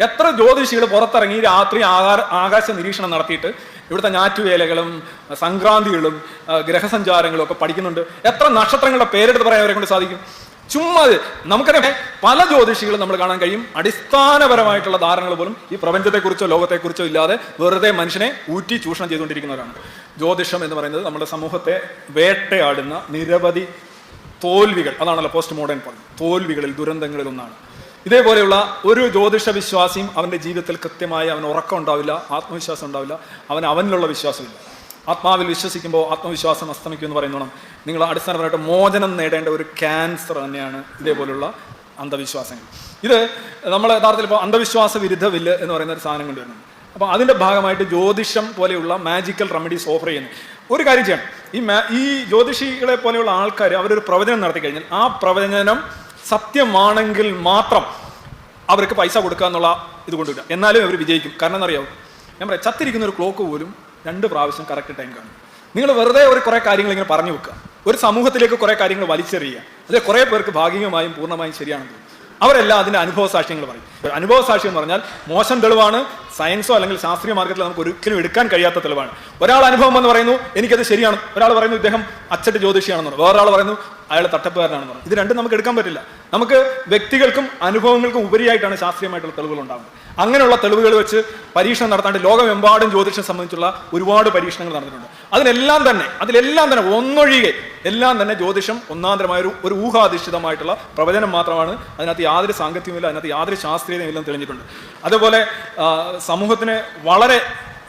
എത്ര ജ്യോതിഷികൾ പുറത്തിറങ്ങി രാത്രി ആകാര ആകാശ നിരീക്ഷണം നടത്തിയിട്ട് ഇവിടുത്തെ ഞാറ്റുവേലകളും സംക്രാന്തികളും ഗ്രഹസഞ്ചാരങ്ങളും ഒക്കെ പഠിക്കുന്നുണ്ട്. എത്ര നക്ഷത്രങ്ങളുടെ പേരെടുത്ത് പറയാൻ അവരെ കൊണ്ട് സാധിക്കും? ചുമ്മാ നമുക്കറിയാം. പല ജ്യോതിഷികളും നമ്മൾ കാണാൻ കഴിയും. അടിസ്ഥാനപരമായിട്ടുള്ള ധാരണകൾ പോലും ഈ പ്രപഞ്ചത്തെക്കുറിച്ചോ ലോകത്തെക്കുറിച്ചോ ഇല്ലാതെ വെറുതെ മനുഷ്യനെ ഊറ്റി ചൂഷണം ചെയ്തുകൊണ്ടിരിക്കുന്നവരാണ്. ജ്യോതിഷം എന്ന് പറയുന്നത് നമ്മുടെ സമൂഹത്തെ വേട്ടയാടുന്ന നിരവധി തോൽവികൾ. അതാണല്ലോ പോസ്റ്റ് മോഡേൺ പറഞ്ഞത് തോൽവികളിൽ ദുരന്തങ്ങളിൽ ഒന്നാണ്. ഇതേപോലെയുള്ള ഒരു ജ്യോതിഷ വിശ്വാസിയും അവന്റെ ജീവിതത്തിൽ കൃത്യമായി അവൻ ഉറക്കം ഉണ്ടാവില്ല ആത്മവിശ്വാസം ഉണ്ടാവില്ല അവൻ അവനിലുള്ള വിശ്വാസമില്ല. ആത്മാവിൽ വിശ്വസിക്കുമ്പോൾ ആത്മവിശ്വാസം അസ്തമിക്കുമെന്ന് പറയുന്നോണം. നിങ്ങൾ അടിസ്ഥാനപരമായിട്ട് മോചനം നേടേണ്ട ഒരു ക്യാൻസർ തന്നെയാണ് ഇതേപോലെയുള്ള അന്ധവിശ്വാസങ്ങൾ. ഇത് നമ്മൾ യഥാർത്ഥത്തിൽ ഇപ്പോൾ അന്ധവിശ്വാസ വിരുദ്ധ ബില്ല് എന്ന് പറയുന്ന ഒരു സാധനം കൊണ്ടുവരുന്നു. അപ്പോൾ അതിന്റെ ഭാഗമായിട്ട് ജ്യോതിഷം പോലെയുള്ള മാജിക്കൽ റെമഡീസ് ഓഫർ ചെയ്യുന്നു. ഒരു കാര്യം ചെയ്യണം ഈ ഈ ജ്യോതിഷികളെ പോലെയുള്ള ആൾക്കാർ അവരൊരു പ്രവചനം നടത്തി കഴിഞ്ഞാൽ ആ പ്രവചനം സത്യമാണെങ്കിൽ മാത്രം അവർക്ക് പൈസ കൊടുക്കുക എന്നുള്ള ഇത് കൊണ്ടുവരിക. എന്നാലും അവർ വിജയിക്കും. കാരണം എന്നറിയാവും ഞാൻ പറയാം ചത്തിരിക്കുന്ന ഒരു ക്ലോക്ക് പോലും രണ്ട് പ്രാവശ്യം കറക്റ്റ് ടൈം കാണും. നിങ്ങൾ വെറുതെ ഒരു കുറേ കാര്യങ്ങൾ ഇങ്ങനെ പറഞ്ഞു വെക്കുക. ഒരു സമൂഹത്തിലേക്ക് കുറേ കാര്യങ്ങൾ വലിച്ചെറിയുക. അതിൽ കുറേ പേർക്ക് ഭാഗികമായും പൂർണമായും ശരിയാണെന്ന് അവരെല്ലാം അതിന്റെ അനുഭവ സാക്ഷ്യങ്ങൾ പറയും. അനുഭവ സാക്ഷ്യം എന്ന് പറഞ്ഞാൽ മോശം തെളിവാണ് സയൻസോ അല്ലെങ്കിൽ ശാസ്ത്രീയ മാർഗത്തിൽ നമുക്ക് ഒരിക്കലും എടുക്കാൻ കഴിയാത്ത തെളിവാണ്. ഒരാൾ അനുഭവം എന്ന് പറയുന്നു എനിക്കത് ശരിയാണ്. ഒരാൾ പറയുന്നു ഇദ്ദേഹം അച്ചട്ട് ജ്യോതിഷിയാണെന്ന് വേറൊരാൾ പറയുന്നു അയാൾ തട്ടപ്പുകാരനാണെന്ന് പറഞ്ഞു. ഇത് രണ്ടും നമുക്ക് എടുക്കാൻ പറ്റില്ല. നമുക്ക് വ്യക്തികൾക്കും അനുഭവങ്ങൾക്കും ഉപരിയായിട്ടാണ് ശാസ്ത്രീയമായിട്ടുള്ള തെളിവുകൾ ഉണ്ടാകുന്നത് അങ്ങനെയുള്ള തെളിവുകൾ വെച്ച് പരീക്ഷണം നടത്താണ്ട് ലോകമെമ്പാടും ജ്യോതിഷം സംബന്ധിച്ചുള്ള ഒരുപാട് പരീക്ഷണങ്ങൾ നടന്നിട്ടുണ്ട്. അതിനെല്ലാം തന്നെ അതിലെല്ലാം തന്നെ ഒന്നൊഴികെ എല്ലാം തന്നെ ജ്യോതിഷം ഒന്നാന്തരമായ ഒരു ഒരു ഊഹാധിഷ്ഠിതമായിട്ടുള്ള പ്രവചനം മാത്രമാണ് അതിനകത്ത് യാതൊരു സാങ്കത്യമില്ല അതിനകത്ത് യാതൊരു ശാസ്ത്രീയതയും തെളിഞ്ഞിട്ടുണ്ട്. അതുപോലെ സമൂഹത്തിന് വളരെ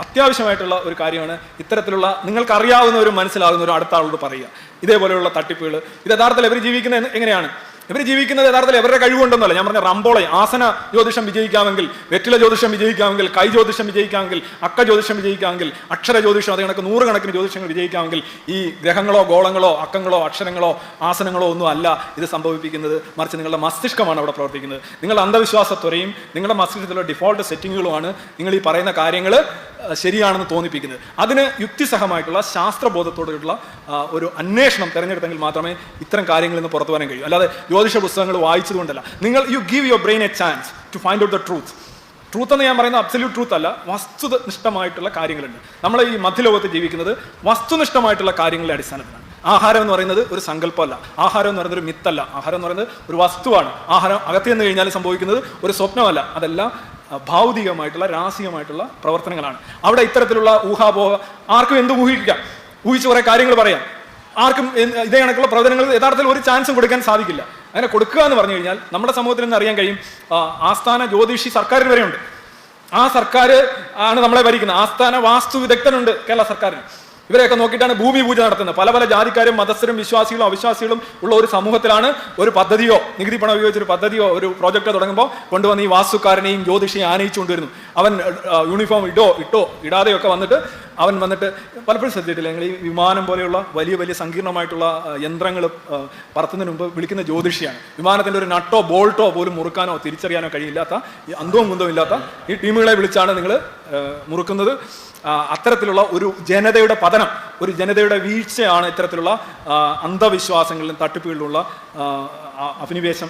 അത്യാവശ്യമായിട്ടുള്ള ഒരു കാര്യമാണ് ഇത്തരത്തിലുള്ള നിങ്ങൾക്ക് അറിയാവുന്നവരും മനസ്സിലാകുന്ന ഒരു അടുത്ത ആളോട് പറയുക. ഇതേപോലെയുള്ള തട്ടിപ്പുകൾ. ഇത് യഥാർത്ഥത്തിൽ അവർ ജീവിക്കുന്നത് എങ്ങനെയാണ്? ഇവർ ജീവിക്കുന്നത് യഥാർത്ഥത്തിൽ ഇവരുടെ കഴിവുണ്ടെന്നല്ല ഞാൻ പറഞ്ഞ റംബോളെ ആസന ജ്യോതിഷം വിജയിക്കാമെങ്കിൽ വെറ്റില ജ്യോതിഷം വിജയിക്കാമെങ്കിൽ കൈ ജ്യോതിഷം വിജയിക്കാമെങ്കിൽ അക്ക ജ്യോതിഷം വിജയിക്കാമെങ്കിൽ അക്ഷര ജ്യോതിഷം അതേ കണക്ക് നൂറുകണക്കിന് ജ്യോതിഷങ്ങൾ വിജയിക്കാമെങ്കിൽ ഈ ഗ്രഹങ്ങളോ ഗോളങ്ങളോ അക്കങ്ങളോ അക്ഷരങ്ങളോ ആസനങ്ങളോ ഒന്നും അല്ല ഇത് സംഭവിപ്പിക്കുന്നത്. മറിച്ച് നിങ്ങളുടെ മസ്തിഷ്കമാണ് അവിടെ പ്രവർത്തിക്കുന്നത്. നിങ്ങളുടെ അന്ധവിശ്വാസത്വരെയും നിങ്ങളുടെ മസ്തിഷ്കത്തിലുള്ള ഡിഫോൾട്ട് സെറ്റിങ്ങുകളുമാണ് നിങ്ങൾ ഈ പറയുന്ന കാര്യങ്ങൾ ശരിയാണെന്ന് തോന്നിപ്പിക്കുന്നത്. അതിന് യുക്തിസഹമായിട്ടുള്ള ശാസ്ത്രബോധത്തോടുള്ള ഒരു അന്വേഷണം തിരഞ്ഞെടുത്തെങ്കിൽ മാത്രമേ ഇത്തരം കാര്യങ്ങളിൽ നിന്ന് പുറത്തു വരാൻ കഴിയൂ. അല്ലാതെ ജ്യോതിഷ പുസ്തകങ്ങൾ വായിച്ചതുകൊണ്ടല്ല. നിങ്ങൾ you give your brain a chance to find out the truth truth എന്ന് ഞാൻ പറയുന്ന അബ്സല്യൂട്ട് ട്രൂത്ത് അല്ല വസ്തുനിഷ്ഠമായിട്ടുള്ള കാര്യങ്ങളുണ്ട്. നമ്മൾ ഈ മധ്യലോകത്ത് ജീവിക്കുന്നത് വസ്തുനിഷ്ഠമായിട്ടുള്ള കാര്യങ്ങളുടെ അടിസ്ഥാനത്തിലാണ്. ആഹാരം എന്ന് പറയുന്നത് ഒരു സങ്കല്പമല്ല. ആഹാരം എന്ന് പറയുന്നത് ഒരു മിത്തല്ല ആഹാരം എന്ന് പറയുന്നത് ഒരു വസ്തുവാണ്. ആഹാരം അകത്ത് നിന്ന് കഴിഞ്ഞാൽ സംഭവിക്കുന്നത് ഒരു സ്വപ്നമല്ല. അതെല്ലാം ഭൗതികമായിട്ടുള്ള രാസികമായിട്ടുള്ള പ്രവർത്തനങ്ങളാണ്. അവിടെ ഇത്തരത്തിലുള്ള ഊഹാപോഹ ആർക്കും എന്ത് ഊഹിക്കാം? ഊഹിച്ച് കുറെ കാര്യങ്ങൾ പറയാം. ആർക്കും ഇതേ കണക്കുള്ള പ്രവചനങ്ങൾ യഥാർത്ഥത്തിൽ ഒരു ചാൻസും കൊടുക്കാൻ സാധിക്കില്ല. അങ്ങനെ കൊടുക്കുക എന്ന് പറഞ്ഞു കഴിഞ്ഞാൽ നമ്മുടെ സമൂഹത്തിൽ നിന്ന് അറിയാൻ കഴിയും ആസ്ഥാന ജ്യോതിഷി സർക്കാരിന് വരെയുണ്ട്. ആ സർക്കാർ ആണ് നമ്മളെ ഭരിക്കുന്നത്. ആസ്ഥാന വാസ്തു വിദഗ്ധനുണ്ട് കേരള സർക്കാരിന്. ഇവരെയൊക്കെ നോക്കിയിട്ടാണ് ഭൂമി പൂജ നടത്തുന്നത്. പല പല ജാതിക്കാരും മതസ്ഥരും വിശ്വാസികളും അവിശ്വാസികളും ഉള്ള ഒരു സമൂഹത്തിലാണ് ഒരു പദ്ധതിയോ നികുതി പണം ഉപയോഗിച്ചൊരു പദ്ധതിയോ ഒരു പ്രോജക്റ്റോ തുടങ്ങുമ്പോൾ കൊണ്ടുവന്ന് ഈ വാസ്തുക്കാരനെയും ജ്യോതിഷയും ആനയിച്ചുകൊണ്ടിരുന്നു അവൻ യൂണിഫോം ഇടോ ഇട്ടോ ഇടാതെയൊക്കെ വന്നിട്ട് അവൻ വന്നിട്ട് പലപ്പോഴും ശ്രദ്ധിച്ചിട്ടില്ല. നിങ്ങൾ ഈ വിമാനം പോലെയുള്ള വലിയ വലിയ സങ്കീർണമായിട്ടുള്ള യന്ത്രങ്ങൾ പറത്തുന്നതിന് മുമ്പ് വിളിക്കുന്ന ജ്യോതിഷിയാണ്. വിമാനത്തിന്റെ ഒരു നട്ടോ ബോൾട്ടോ പോലും മുറുക്കാനോ തിരിച്ചറിയാനോ കഴിയില്ലാത്ത ഈ അന്തവും കുന്തവും ഇല്ലാത്ത ഈ ടീമുകളെ വിളിച്ചാണ് നിങ്ങൾ മുറുക്കുന്നത്. അത്തരത്തിലുള്ള ഒരു ജനതയുടെ പതനം ഒരു ജനതയുടെ വീഴ്ചയാണ് ഇത്തരത്തിലുള്ള അന്ധവിശ്വാസങ്ങളിലും തട്ടിപ്പുകളിലുള്ള അഭിനിവേശം.